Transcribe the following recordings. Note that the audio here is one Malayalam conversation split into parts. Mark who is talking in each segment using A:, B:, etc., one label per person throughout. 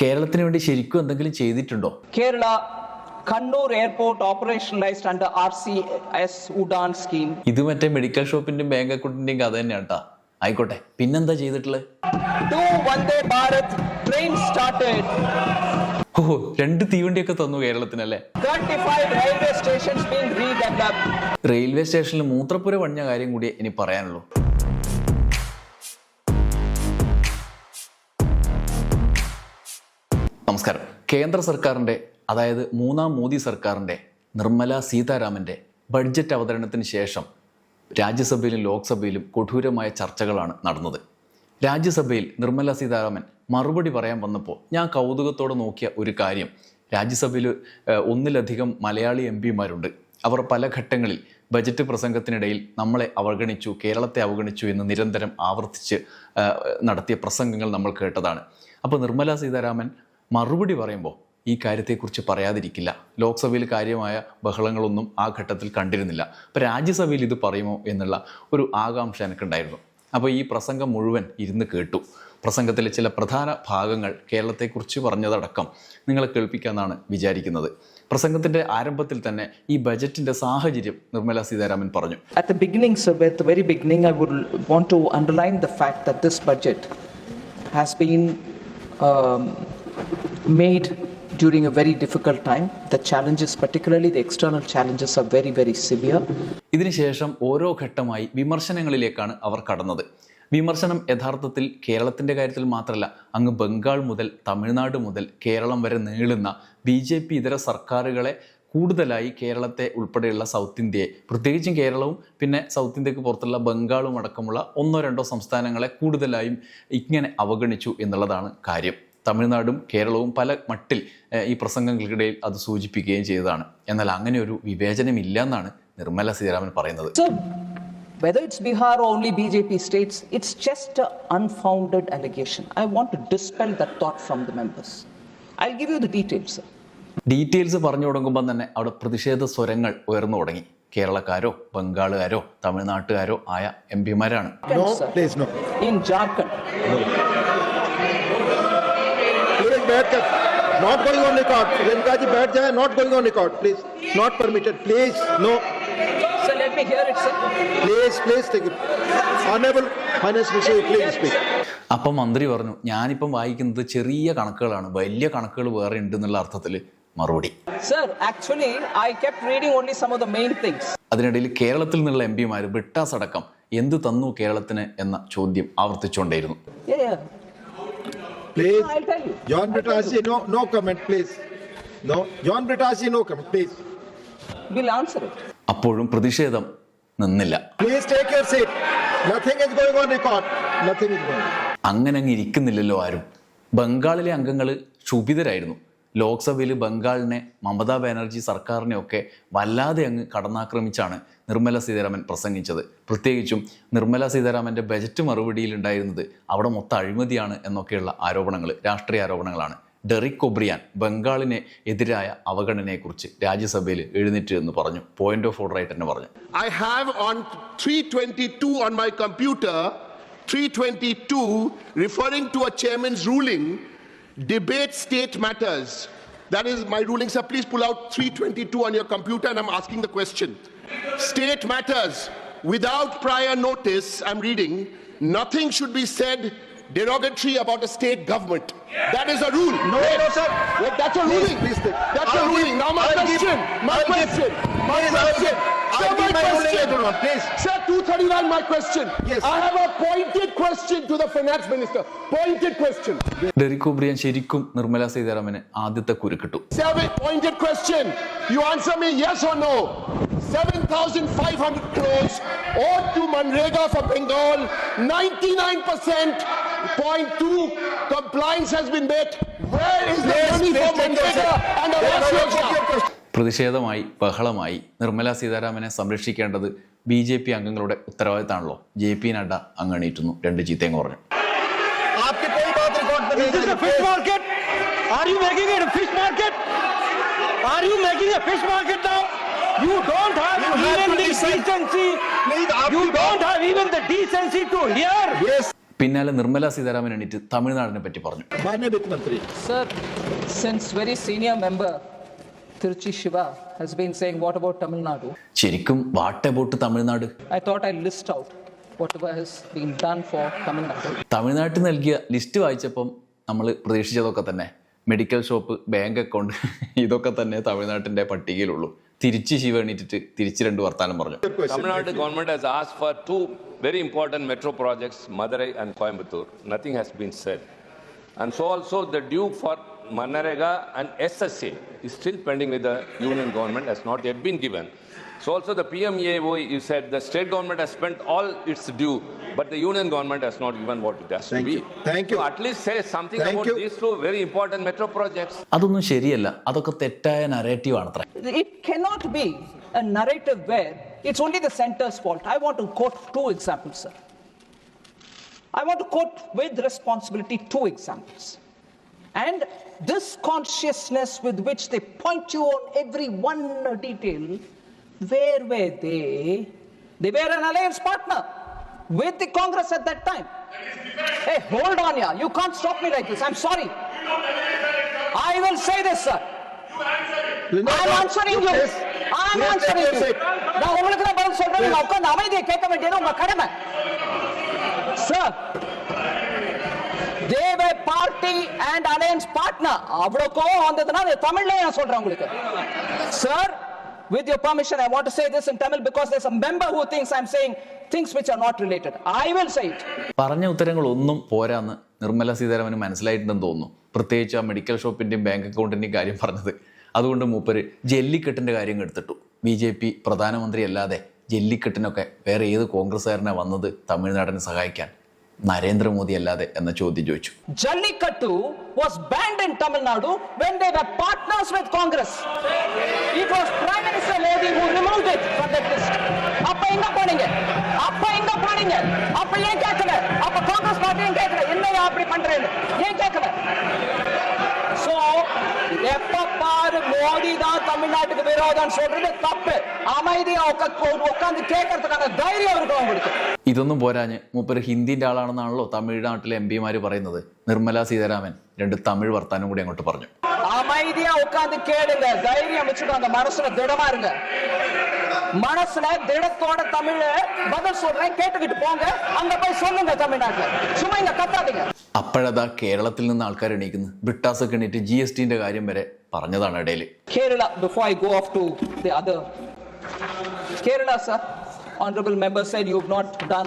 A: കേരളത്തിന് വേണ്ടി ശരിക്കും എന്തെങ്കിലും ചെയ്തിട്ടുണ്ടോ?
B: Kerala Kannur airport operationalised under RCS Udan scheme
A: ഇത് മറ്റേ മെഡിക്കൽ ഷോപ്പിന്റെയും ബാങ്ക് അക്കൗണ്ടിന്റെയും കഥ തന്നെയാണ് കേട്ടാ ആയിക്കോട്ടെ പിന്നെന്താ ചെയ്തിട്ടുള്ളത്
B: started.
A: ഓ രണ്ട് തീവണ്ടിയൊക്കെ തന്നു കേരളത്തിനല്ലേ?
B: 35 railway stations being redeveloped.
A: Railway സ്റ്റേഷനിൽ മൂത്രപ്പുര പണിഞ്ഞ കാര്യം കൂടി ഇനി പറയാനുള്ളൂ. നമസ്കാരം. കേന്ദ്ര സർക്കാരിന്റെ അതായത് മൂന്നാം മോദി സർക്കാരിന്റെ നിർമ്മല സീതാരാമന്റെ ബഡ്ജറ്റ് അവതരണത്തിന് ശേഷം രാജ്യസഭയിലും ലോക്സഭയിലും കൊടൂരമായ ചർച്ചകളാണ് നടന്നത്. രാജ്യസഭയിൽ നിർമ്മല സീതാരാമൻ മറുപടി പറയാൻ വന്നപ്പോൾ ഞാൻ കൗതുകത്തോടെ നോക്കിയ ഒരു കാര്യം. രാജ്യസഭയിൽ ഒന്നിലധികം മലയാളി എം പിമാരുണ്ട്. അവർ പല ഘട്ടങ്ങളിൽ ബജറ്റ് പ്രസംഗത്തിനിടയിൽ നമ്മളെ അവഗണിച്ചു കേരളത്തെ അവഗണിച്ചു എന്ന് നിരന്തരം ആവർത്തിച്ച് നടത്തിയ പ്രസംഗങ്ങൾ നമ്മൾ കേട്ടതാണ്. അപ്പോൾ നിർമ്മല സീതാരാമൻ മറുപടി പറയുമ്പോൾ ഈ കാര്യത്തെക്കുറിച്ച് പറയാതിരിക്കില്ല. ലോക്സഭയിൽ കാര്യമായ ബഹളങ്ങളൊന്നും ആ ഘട്ടത്തിൽ കണ്ടിരുന്നില്ല. അപ്പോൾ രാജ്യസഭയിൽ ഇത് പറയുമോ എന്നുള്ള ഒരു ആകാംക്ഷ എനിക്കുണ്ടായിരുന്നു. അപ്പോൾ ഈ പ്രസംഗം മുഴുവൻ ഇരുന്ന് കേട്ടു. പ്രസംഗത്തിലെ ചില പ്രധാന ഭാഗങ്ങൾ കേരളത്തെക്കുറിച്ച് പറഞ്ഞതടക്കം നിങ്ങളെ കേൾപ്പിക്കാമെന്നാണ് വിചാരിക്കുന്നത്. പ്രസംഗത്തിന്റെ ആരംഭത്തിൽ തന്നെ ഈ ബജറ്റിന്റെ സാഹചര്യം നിർമ്മല സീതാരാമൻ പറഞ്ഞു.
B: At the beginning sir beginning, I would want to underline the fact that this budget has been um, made during a very difficult time. The challenges, particularly the external challenges, are very, very severe.
A: ഇതിനുശേഷം ഓരോ ഘട്ടമായി വിമർശനങ്ങളിലേക്കാണ് അവർ കടന്നത് വിമർശനം യഥാർത്ഥത്തിൽ കേരളത്തിന്റെ കാര്യത്തിൽ മാത്രമല്ല അങ്ങ് ബംഗാൾ മുതൽ തമിഴ്നാട് മുതൽ കേരളം വരെ നീളുന്ന ബി ജെ പി ഇതര സർക്കാരുകളെ കൂടുതലായി കേരളത്തെ ഉൾപ്പെടെയുള്ള സൗത്ത് ഇന്ത്യയെ പ്രത്യേകിച്ചും കേരളവും പിന്നെ സൗത്ത് ഇന്ത്യയ്ക്ക് പുറത്തുള്ള ബംഗാളും അടക്കമുള്ള ഒന്നോ രണ്ടോ സംസ്ഥാനങ്ങളെ കൂടുതലായും ഇങ്ങനെ അവഗണിച്ചു എന്നുള്ളതാണ് കാര്യം തമിഴ്നാടും കേരളവും പല മട്ടിൽ ഈ പ്രസംഗങ്ങൾക്കിടയിൽ അത് സൂചിപ്പിക്കുകയും ചെയ്തതാണ് എന്നാൽ അങ്ങനെ ഒരു വിവേചനമില്ല എന്നാണ് നിർമ്മല സീതാരാമൻ പറയുന്നത്
B: So, whether it's Bihar or only BJP states, it's just an unfounded allegation. I want to dispel that thought from the members. I'll give you the details, sir.
A: Details പറഞ്ഞു തുടങ്ങുമ്പോൾ തന്നെ അവിടെ പ്രതിഷേധ സ്വരങ്ങൾ ഉയർന്നു തുടങ്ങി കേരളക്കാരോ ബംഗാളുകാരോ തമിഴ്നാട്ടുകാരോ ആയ എം പിമാരാണ്
C: ഇൻ
B: sir.
C: बैठ जाए not going on record. Please, not permitted. Please, no.
B: sir, let me hear it, sir.
C: Please, please take it. Honorable Finance Minister, please speak.
A: അപ്പം മന്ത്രി പറഞ്ഞു ഞാനിപ്പം വായിക്കുന്നത് ചെറിയ കണക്കുകളാണ് വലിയ കണക്കുകൾ വേറെ ഉണ്ട് എന്നുള്ള അർത്ഥത്തിൽ മറുപടി
B: Sir, actually, I kept reading only some of the main things.
A: അതിനിടയിൽ കേരളത്തിൽ നിന്നുള്ള എം പിമാർ ബ്രിട്ടാസ് അടക്കം എന്ത് തന്നു കേരളത്തിന് എന്ന ചോദ്യം ആവർത്തിച്ചുകൊണ്ടേയിരുന്നു
B: Yeah,
C: No,
B: I'll tell you.
C: John Britashi, no, no comment, please. No, John Britashi, no comment, please.
B: We'll answer it.
A: അപ്പോഴും പ്രതിഷേധം നിന്നില്ല
C: Please take your seat. Nothing is going on record. Nothing is going on.
A: അങ്ങനെ അങ്ങ് ഇരിക്കുന്നില്ലല്ലോ ആരും ബംഗാളിലെ അംഗങ്ങൾ ക്ഷുഭിതരായിരുന്നു ലോക്സഭയിൽ ബംഗാളിനെ മമതാ ബാനർജി സർക്കാരിനെയൊക്കെ വല്ലാതെ അങ്ങ് കടന്നാക്രമിച്ചാണ് നിർമ്മല സീതാരാമൻ പ്രസംഗിച്ചത്. പ്രത്യേകിച്ചും നിർമ്മല സീതാരാമന്റെ ബജറ്റ് മറുപടിയിൽ ഉണ്ടായിരുന്നത് അവിടെ മൊത്തം അഴിമതിയാണ് എന്നൊക്കെയുള്ള ആരോപണങ്ങൾ രാഷ്ട്രീയ ആരോപണങ്ങളാണ്. ഡെറിക് ഒബ്രിയാൻ ബംഗാളിനെ എതിരായ അവഗണനയെക്കുറിച്ച് രാജ്യസഭയിൽ എഴുന്നേറ്റ് എന്ന് പറഞ്ഞു പോയിന്റ് ഓഫ് ഓർഡർ ആയിട്ട് തന്നെ പറഞ്ഞു.
D: I have on 322 on my computer, 322 referring to a chairman's ruling, debate state matters. That is my ruling, sir. Please pull out 322 on your computer and I'm asking the question. State matters. Without prior notice, I'm reading, nothing should be said derogatory about a state government. That is a rule.
C: No, no, sir.
D: Wait, that's a ruling.
C: please take-
D: That's a
C: I'll give-
D: ruling. Now my
C: I'll give-
D: question. My
C: give-
D: question. My
C: I'll
D: question.
C: give- I'll
D: Sir,
C: give
D: my
C: my ruling
D: question.
C: later on, please.
D: Sir, 239, my question.
C: Yes.
D: I have a pointed question to the finance minister. Pointed question.
A: Derek O'Brien ശരിക്കും നിർമ്മല സീതാരാമന് ആദ്യത്തെ കുരുക്കിട്ടു
D: Seven, pointed question. You answer me yes or no. 7,500 crores owed to Manrega for Bengal. 99% point two compliance has been met. Where is the
C: Please,
D: money for
C: please take your
D: Manrega
C: seat.
D: and
C: Yes,
D: Awas
C: I will take your
D: Yojana?
A: പ്രതിഷേധമായി ബഹളമായി Nirmala സീതാരാമനെ സംരക്ഷിക്കേണ്ടത് ബി ജെ പി അംഗങ്ങളുടെ ഉത്തരവാദിത്തമാണല്ലോ. ജെ പി നഡ്ഡ അങ്ങണിയിട്ടുന്നു രണ്ട് ചീത്തയും പറഞ്ഞു.
E: you don't have
C: you
E: even the decency. You don't have even the decency to hear.
C: Yes.
A: പിന്നാലെ നിർമ്മല സീതാരാമൻ എണീറ്റ് തമിഴ്നാടിനെ പറ്റി പറഞ്ഞു
C: മന്ത്രി
B: sir since very senior member Tiruchi Shiva has been saying, what about Tamil Nadu?
A: ശരിക്കും what about Tamil Nadu
B: I thought I'd list out whatever has been done for Tamil Nadu.
A: തമിഴ്നാട്ടിൽ നൽകിയ ലിസ്റ്റ് വായിച്ചപ്പം നമ്മൾ പ്രതീക്ഷിച്ചതൊക്കെ തന്നെ മെഡിക്കൽ ഷോപ്പ് ബാങ്ക് അക്കൗണ്ട് ഇതൊക്കെ തന്നെ തമിഴ്നാട്ടിന്റെ പട്ടികയിലുള്ളൂ തിരിച്ച് ശിവ എണീറ്റിട്ട് തിരിച്ച് രണ്ട് വർത്താനം പറഞ്ഞു
F: Tamil Nadu government has asked for two very important metro projects, Madurai and Coimbatore. Nothing has been said. And so also the due for Manarega and SSA is still pending with the union government, has not yet been given. So also the PMEAO, you said the state government has spent all its due, but the union government has not given what it has
C: Thank
F: to be.
C: you. Thank you.
F: So at least say something
C: Thank
F: about
C: you.
F: these two very important metro projects.
A: അതൊന്നും ശരിയല്ല അതൊക്കെ തെറ്റായ narrative ആണത്രേ
B: It cannot be a narrative where it's only the center's fault. I want to quote two examples, sir. I want to quote with responsibility two examples. And this consciousness with which they point you on every one detail, where were they? They were an alliance partner with the Congress at that time. Hey, hold on, yeah. You can't stop me like this. I'm sorry. I will say this, sir. I'm answering you. I'm answering you. நான் உங்களுக்கு தான் பதில் சொல்றேன் நீங்க உட்கார்ந்து அமைதியை கேட்க வேண்டியது உங்க கடமை சார் தேவ பார்ட்டி அண்ட் அலையன்ஸ் பார்ட்னர் அவ்வளவு கோவம் வந்ததுன்னா அது தமிழ்ல நான் சொல்றேன் உங்களுக்கு sir with your permission i want to say this in tamil because there's a member who thinks i'm saying things which are not related i will say it
A: പറഞ്ഞ ഉത്തരങ്ങളൊന്നും പോരാന്ന് നിർമ്മല സീതാരാമന് മനസ്സിലായിട്ടുണ്ടെന്ന് തോന്നുന്നു പ്രത്യേകിച്ച് ആ മെഡിക്കൽ ഷോപ്പിൻ്റെയും ബാങ്ക് അക്കൗണ്ടിൻ്റെയും കാര്യം പറഞ്ഞത് അതുകൊണ്ട് മൂപ്പര് ജല്ലിക്കെട്ടിൻ്റെ കാര്യം എടുത്തിട്ടു ബി ജെ പി പ്രധാനമന്ത്രി അല്ലാതെ ജല്ലിക്കെട്ടിനൊക്കെ വേറെ ഏത് കോൺഗ്രസ്സുകാരനാണ് വന്നത് തമിഴ്നാടിനെ സഹായിക്കാൻ നരേന്ദ്രമോദി അല്ലാതെ എന്ന ചോദ്യം ചോദിച്ചു
B: Jallikattu was banned in Tamil Nadu when they were partners with Congress. It was Prime Minister Modi who removed it from that list. அப்ப எங்க போனீங்க அப்ப எங்க போனீங்க அப்ப ஏன் கேட்கல அப்ப காங்கிரஸ் பார்ட்டியும் கேட்கல என்னையா அப்படி பண்றேன்னு ஏன் கேட்கல சோ எப்ப பாரு மோடி தான் தமிழ்நாட்டுக்கு விரோதம் சொல்றது தப்பு அமைதியா உட்காந்து கேட்கறதுக்கான தைரியம் இருக்கும் உங்களுக்கு
A: ഇതൊന്നും പോരാഞ്ഞ് മൂപ്പര് ഹിന്ദിൻ്റെ ആളാണെന്നാണല്ലോ തമിഴ്നാട്ടിലെ എം പിമാർ പറയുന്നത് നിർമ്മല സീതാരാമൻ രണ്ട് തമിഴ് വർത്താനം കൂടി അങ്ങോട്ട് പറഞ്ഞു
B: அமைதியா உட்கார்ந்து கேளுங்க தைரியம் வச்சுட்டு அந்த மனசுல திடமா இருங்க மனசுல திடத்தோட தமிழ பதில் சொல்றேன் கேட்டுக்கிட்டு போங்க அங்க போய் சொல்லுங்க தமிழ்நாட்டுல சும்மா இங்க கத்தாதீங்க
A: അപ്പോഴതാ കേരളത്തിൽ നിന്ന് ആൾക്കാർ എണീക്കുന്നു ബ്രിട്ടാസൊക്കെ എണീറ്റ് ജി എസ് ടിൻ്റെ കാര്യം വരെ പറഞ്ഞതാണ് ഇടയിൽ
B: Kerala before I go off to the other Kerala sir honourable member side you have not done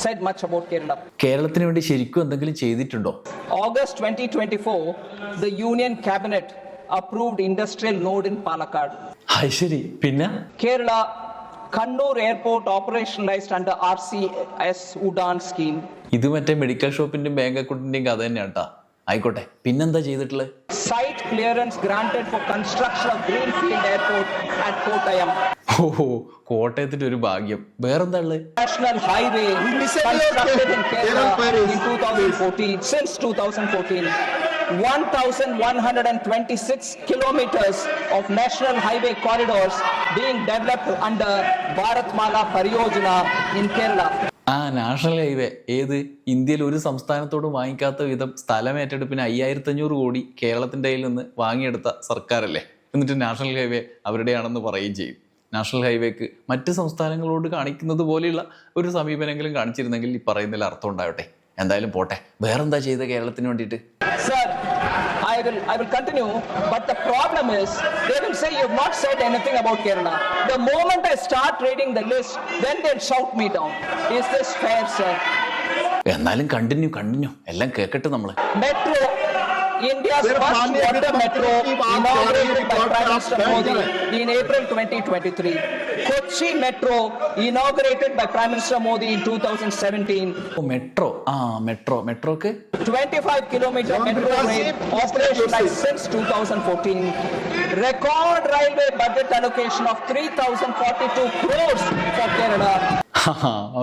B: said much about Kerala
A: കേരളത്തിന് വേണ്ടി ശരിക്കും എന്തെങ്കിലും ചെയ്തിട്ടുണ്ടോ?
B: August twenty twenty four the union cabinet approved industrial node in Palakkad
A: ശരി. പിന്നെ?
B: Kerala Kannur airport operationalised under R C S Udan scheme
A: ഇത് മറ്റേ മെഡിക്കൽ ഷോപ്പിന്റെയും ബാങ്ക് അക്കൗണ്ടിന്റെയും കഥ തന്നെയാട്ടാ. ആയിക്കോട്ടെ. പിന്നെന്താ ചെയ്തിട്ടുള്ളത് ഓഹോ കോട്ടയത്തിന്റെ ഒരു ഭാഗ്യം. വേറെന്താ ഉള്ളത്
B: national highway corridors being developed under Bharat Mala in Kerala
A: ആ നാഷണൽ ഹൈവേ ഏത്? ഇന്ത്യയിൽ ഒരു സംസ്ഥാനത്തോടും വാങ്ങിക്കാത്ത വിധം സ്ഥലം ഏറ്റെടുപ്പിന് അയ്യായിരത്തി അഞ്ഞൂറ് കോടി കേരളത്തിന്റെ കയ്യിൽ നിന്ന് വാങ്ങിയെടുത്ത സർക്കാരല്ലേ? എന്നിട്ട് നാഷണൽ ഹൈവേ അവരുടെയാണെന്ന് പറയുകയും ചെയ്യും. നാഷണൽ ഹൈവേക്ക് മറ്റ് സംസ്ഥാനങ്ങളോട് കാണിക്കുന്നത് പോലെയുള്ള ഒരു സമീപനെങ്കിലും കാണിച്ചിരുന്നെങ്കിൽ ഈ പറയുന്നതിൽ അർത്ഥം ഉണ്ടാവട്ടെ. എന്തായാലും പോട്ടെ. വേറെന്താ ചെയ്ത കേരളത്തിന് വേണ്ടിയിട്ട്?
B: I will, I will continue. But the problem is, they will say, You've not said anything about Kerala. The moment I start reading the list, then they'll shout me down. Is this fair, sir?
A: എന്നാലും കണ്ടിന്യൂ കണ്ടിന്യൂ എല്ലാം കേക്കട്ടെ നമ്മൾ
B: metro India's first water metro inaugurated by Prime Minister Modi in April 2023. Kochi Metro, inaugurated by Prime Minister Modi in 2017.
A: Metro ആ മെട്രോ മെട്രോക്ക്
B: 25 kilometer
C: John
B: metro
C: Vikas
B: rail
C: ji, please
B: operationalized
C: take your
B: since 2014. Record railway budget allocation of 3,042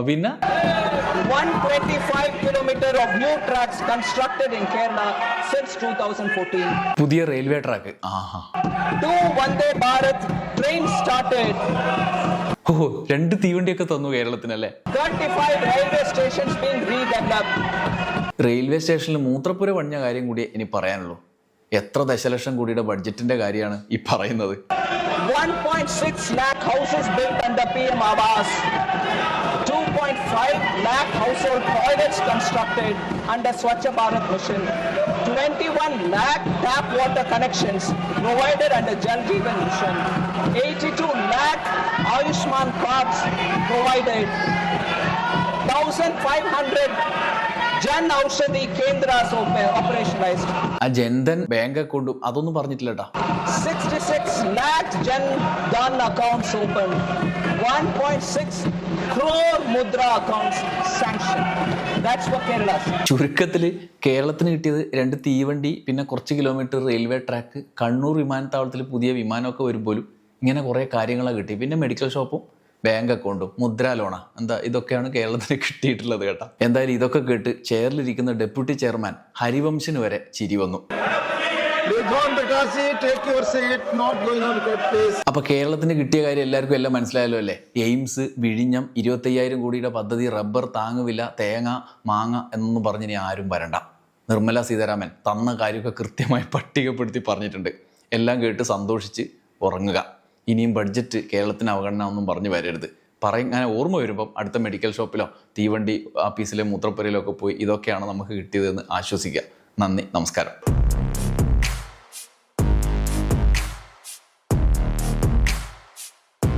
A: പിന്നെ? പുതിയ റെയിൽവേ ട്രാക്ക് ഓ രണ്ട് തീവണ്ടിയൊക്കെ തന്നു കേരളത്തിനല്ലേ? റെയിൽവേ സ്റ്റേഷനിൽ മൂത്രപ്പുര പണിഞ്ഞ കാര്യം കൂടി ഇനി പറയാനുള്ളൂ. എത്ര ദശലക്ഷം കൂടിയുടെ ബഡ്ജറ്റിന്റെ കാര്യമാണ് ഈ പറയുന്നത്.
B: 2.5 lakh household toilets constructed under Swachh Bharat Mission. 21 lakh tap water connections provided under Jal Jeevan Mission. 82 lakh Ayushman cards provided. 1,500 Jan Aushadhi Kendras op- operationalized.
A: ആ ജൻധൻ ബാങ്ക് അക്കൗണ്ടും അതൊന്നും പറഞ്ഞിട്ടില്ല കേട്ടാ
B: 66 lakh Jan Dhan accounts open. 1.6
A: ചുരുക്കത്തിൽ കേരളത്തിന് കിട്ടിയത് രണ്ട് തീവണ്ടി പിന്നെ കുറച്ച് കിലോമീറ്റർ റെയിൽവേ ട്രാക്ക് കണ്ണൂർ വിമാനത്താവളത്തിൽ പുതിയ വിമാനമൊക്കെ വരുമ്പോഴും ഇങ്ങനെ കുറേ കാര്യങ്ങളാണ് കിട്ടി. പിന്നെ മെഡിക്കൽ ഷോപ്പും ബാങ്ക് അക്കൗണ്ടും മുദ്രാ ലോണ എന്താ ഇതൊക്കെയാണ് കേരളത്തിന് കിട്ടിയിട്ടുള്ളത് കേട്ടോ. എന്തായാലും ഇതൊക്കെ കേട്ട് ചെയറിലിരിക്കുന്ന ഡെപ്യൂട്ടി ചെയർമാൻ ഹരിവംശന് വരെ ചിരി വന്നു. അപ്പൊ കേരളത്തിന് കിട്ടിയ കാര്യം എല്ലാവർക്കും എല്ലാം മനസ്സിലായല്ലോ അല്ലേ? എയിംസ് വിഴിഞ്ഞം ഇരുപത്തയ്യായിരം കോടിയുടെ പദ്ധതി റബ്ബർ താങ്ങുവില തേങ്ങ മാങ്ങ എന്നൊന്നും പറഞ്ഞ് ഇനി ആരും വരണ്ട. നിർമ്മല സീതാരാമൻ തന്ന കാര്യമൊക്കെ കൃത്യമായി പട്ടികപ്പെടുത്തി പറഞ്ഞിട്ടുണ്ട്. എല്ലാം കേട്ട് സന്തോഷിച്ച് ഉറങ്ങുക. ഇനിയും ബഡ്ജറ്റ് കേരളത്തിന് അവഗണന ഒന്നും പറഞ്ഞു വരരുത്. പറയും അങ്ങനെ ഓർമ്മ വരുമ്പം അടുത്ത മെഡിക്കൽ ഷോപ്പിലോ തീവണ്ടി ആഫീസിലെ മൂത്രപ്പുരയിലോ ഒക്കെ പോയി ഇതൊക്കെയാണ് നമുക്ക് കിട്ടിയതെന്ന് ആശ്വസിക്കുക. നന്ദി നമസ്കാരം.